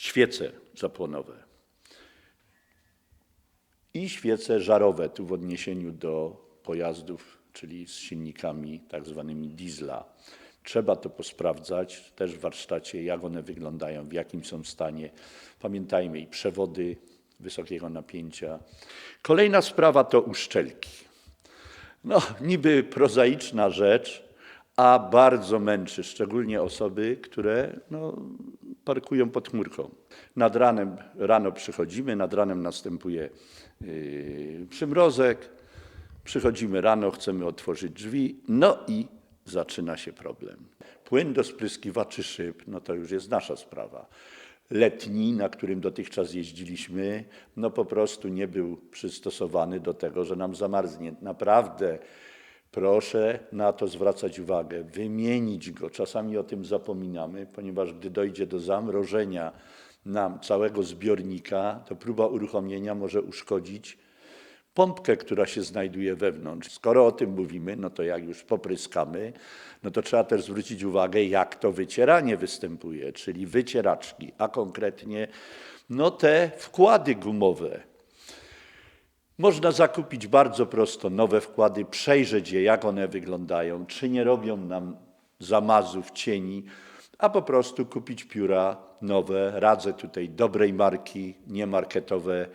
świece zapłonowe i świece żarowe, tu w odniesieniu do pojazdów, czyli z silnikami tak zwanymi diesla. Trzeba to posprawdzać też w warsztacie, jak one wyglądają, w jakim są stanie. Pamiętajmy i przewody wysokiego napięcia. Kolejna sprawa to uszczelki. No, niby prozaiczna rzecz, a bardzo męczy, szczególnie osoby, które no, parkują pod chmurką. Nad ranem, rano przychodzimy, nad ranem następuje yy, przymrozek, przychodzimy rano, chcemy otworzyć drzwi, no i zaczyna się problem. Płyn do spryskiwaczy szyb, no to już jest nasza sprawa. Letni, na którym dotychczas jeździliśmy, no po prostu nie był przystosowany do tego, że nam zamarznie. Naprawdę proszę na to zwracać uwagę, wymienić go. Czasami o tym zapominamy, ponieważ gdy dojdzie do zamrożenia nam całego zbiornika, to próba uruchomienia może uszkodzić pompkę, która się znajduje wewnątrz. Skoro o tym mówimy, no to jak już popryskamy, no to trzeba też zwrócić uwagę, jak to wycieranie występuje, czyli wycieraczki, a konkretnie no te wkłady gumowe. Można zakupić bardzo prosto nowe wkłady, przejrzeć je, jak one wyglądają, czy nie robią nam zamazów, cieni, a po prostu kupić pióra nowe. Radzę tutaj dobrej marki, nie marketowe